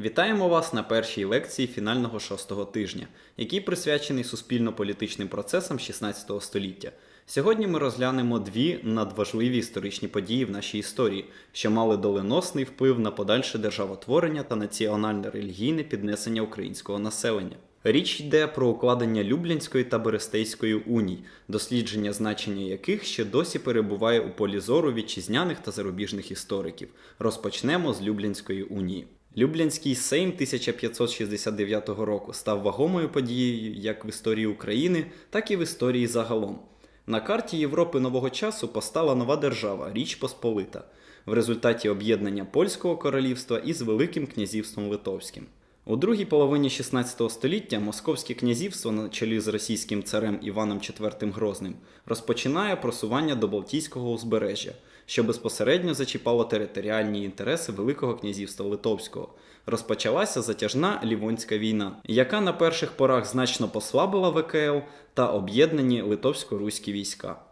Вітаємо вас на першій лекції фінального шостого тижня, який присвячений суспільно-політичним процесам 16 століття. Сьогодні ми розглянемо дві надважливі історичні події в нашій історії, що мали доленосний вплив на подальше державотворення та національно-релігійне піднесення українського населення. Річ йде про укладення Люблінської та Берестейської уній, дослідження значення яких ще досі перебуває у полі зору вітчизняних та зарубіжних істориків. Розпочнемо з Люблінської унії. Люблінський Сейм 1569 року став вагомою подією як в історії України, так і в історії загалом. На карті Європи нового часу постала нова держава Річ Посполита в результаті об'єднання Польського королівства із Великим князівством Литовським. У другій половині 16 століття Московське князівство на чолі з російським царем Іваном IV Грозним розпочинає просування до Балтійського узбережжя, що безпосередньо зачіпало територіальні інтереси Великого князівства Литовського. Розпочалася затяжна Лівонська війна, яка на перших порах значно послабила ВКЛ та об'єднані литовсько-руські війська.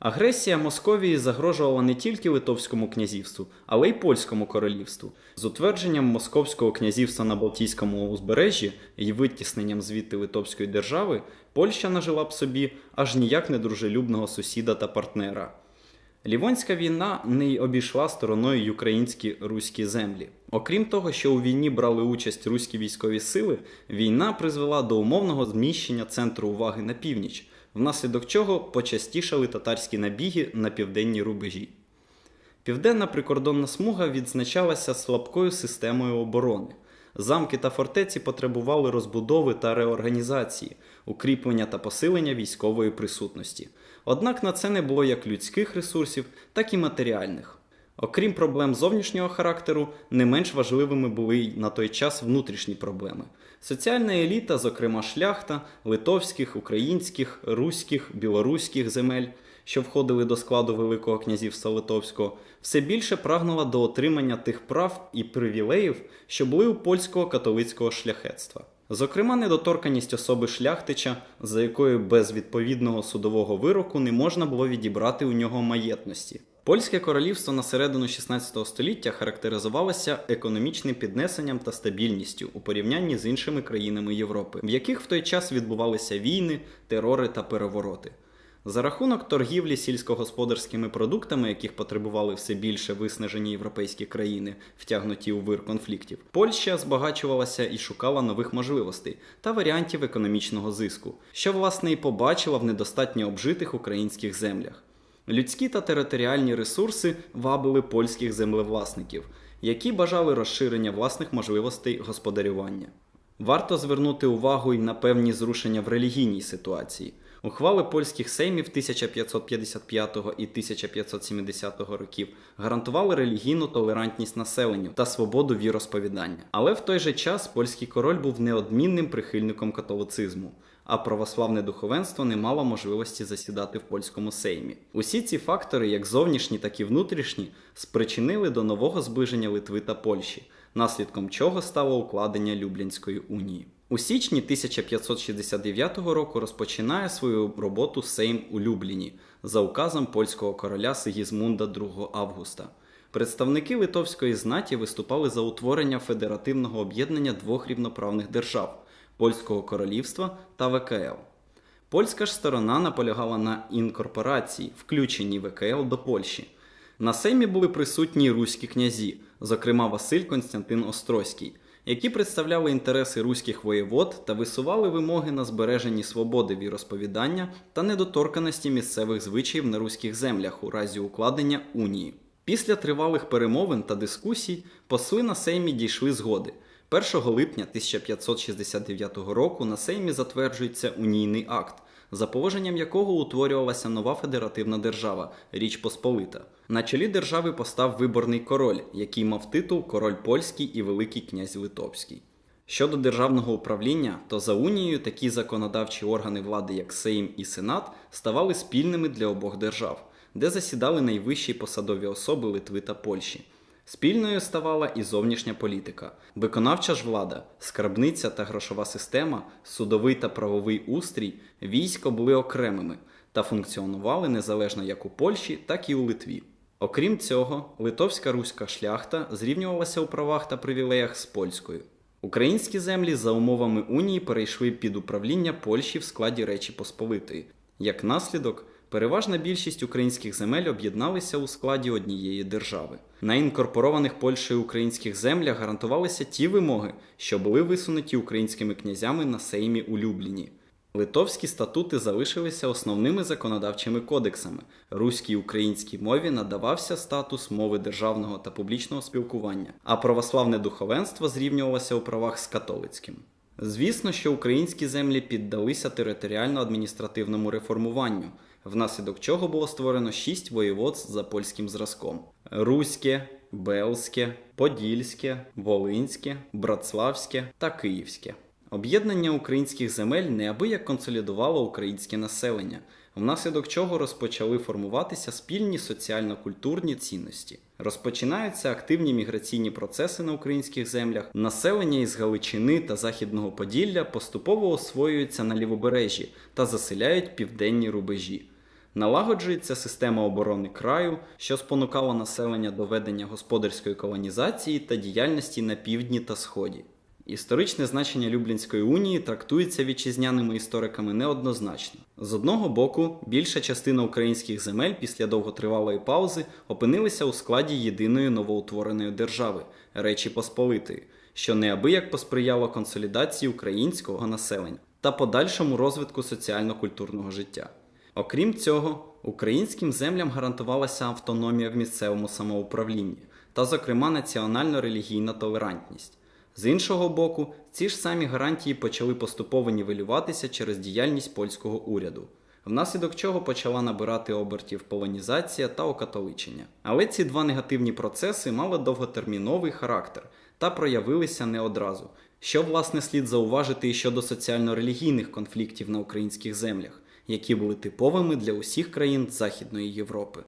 Агресія Московії загрожувала не тільки Литовському князівству, але й польському королівству. З утвердженням Московського князівства на Балтійському узбережжі і витісненням звідти Литовської держави, Польща нажила б собі аж ніяк недружелюбного сусіда та партнера. Лівонська війна не й обійшла стороною й українські руські землі. Окрім того, що у війні брали участь руські військові сили, війна призвела до умовного зміщення центру уваги на північ, внаслідок чого почастішали татарські набіги на південні рубежі. Південна прикордонна смуга відзначалася слабкою системою оборони. Замки та фортеці потребували розбудови та реорганізації, укріплення та посилення військової присутності. Однак на це не було як людських ресурсів, так і матеріальних. Окрім проблем зовнішнього характеру, не менш важливими були й на той час внутрішні проблеми. Соціальна еліта, зокрема шляхта, литовських, українських, руських, білоруських земель, що входили до складу Великого князівства Литовського, все більше прагнула до отримання тих прав і привілеїв, що були у польського католицького шляхетства. Зокрема, недоторканість особи шляхтича, за якою без відповідного судового вироку не можна було відібрати у нього маєтності. Польське королівство на середину 16 століття характеризувалося економічним піднесенням та стабільністю у порівнянні з іншими країнами Європи, в яких в той час відбувалися війни, терори та перевороти. За рахунок торгівлі сільськогосподарськими продуктами, яких потребували все більше виснажені європейські країни, втягнуті у вир конфліктів, Польща збагачувалася і шукала нових можливостей та варіантів економічного зиску, що власне і побачила в недостатньо обжитих українських землях. Людські та територіальні ресурси вабили польських землевласників, які бажали розширення власних можливостей господарювання. Варто звернути увагу й на певні зрушення в релігійній ситуації. Ухвали польських сеймів 1555 і 1570 років гарантували релігійну толерантність населенню та свободу віросповідання. Але в той же час польський король був неодмінним прихильником католицизму, а православне духовенство не мало можливості засідати в польському сеймі. Усі ці фактори, як зовнішні, так і внутрішні, спричинили до нового зближення Литви та Польщі, наслідком чого стало укладення Люблінської унії. У січні 1569 року розпочинає свою роботу Сейм у Любліні за указом польського короля Сигізмунда II Августа. Представники литовської знаті виступали за утворення федеративного об'єднання двох рівноправних держав Польського королівства та ВКЛ. Польська ж сторона наполягала на інкорпорації, включенні ВКЛ до Польщі. На сеймі були присутні руські князі, зокрема Василь Константин Острозький, які представляли інтереси руських воєвод та висували вимоги на збереженні свободи віросповідання та недоторканості місцевих звичаїв на руських землях у разі укладення унії. Після тривалих перемовин та дискусій посли на сеймі дійшли згоди. 1 липня 1569 року на сеймі затверджується унійний акт, за положенням якого утворювалася нова федеративна держава Річ Посполита. На чолі держави постав виборний король, який мав титул Король Польський і Великий князь Литовський. Щодо державного управління, то за унією такі законодавчі органи влади, як Сейм і Сенат, ставали спільними для обох держав, де засідали найвищі посадові особи Литви та Польщі. Спільною ставала і зовнішня політика, виконавча ж влада, скарбниця та грошова система, судовий та правовий устрій, військо були окремими та функціонували незалежно як у Польщі, так і у Литві. Окрім цього, литовська руська шляхта зрівнювалася у правах та привілеях з польською. Українські землі за умовами унії перейшли під управління Польщі в складі Речі Посполитої. Як наслідок, переважна більшість українських земель об'єдналися у складі однієї держави. На інкорпорованих Польщею українських землях гарантувалися ті вимоги, що були висунуті українськими князями на Сеймі у Любліні. Литовські статути залишилися основними законодавчими кодексами. Руській українській мові надавався статус мови державного та публічного спілкування, а православне духовенство зрівнювалося у правах з католицьким. Звісно, що українські землі піддалися територіально-адміністративному реформуванню, внаслідок чого було створено шість воєводств за польським зразком: Руське, Белське, Подільське, Волинське, Братславське та Київське. Об'єднання українських земель неабияк консолідувало українське населення, внаслідок чого розпочали формуватися спільні соціально-культурні цінності. Розпочинаються активні міграційні процеси на українських землях. Населення із Галичини та Західного Поділля поступово освоюється на лівобережжі та заселяють південні рубежі. Налагоджується система оборони краю, що спонукало населення до ведення господарської колонізації та діяльності на півдні та сході. Історичне значення Люблінської унії трактується вітчизняними істориками неоднозначно. З одного боку, більша частина українських земель після довготривалої паузи опинилися у складі єдиної новоутвореної держави Речі Посполитої, що неабияк посприяло консолідації українського населення та подальшому розвитку соціально-культурного життя. Окрім цього, українським землям гарантувалася автономія в місцевому самоуправлінні та, зокрема, національно-релігійна толерантність. З іншого боку, ці ж самі гарантії почали поступово нівелюватися через діяльність польського уряду, внаслідок чого почала набирати обертів полонізація та окатоличення. Але ці два негативні процеси мали довготерміновий характер та проявилися не одразу, що власне слід зауважити і щодо соціально-релігійних конфліктів на українських землях, які були типовими для усіх країн Західної Європи.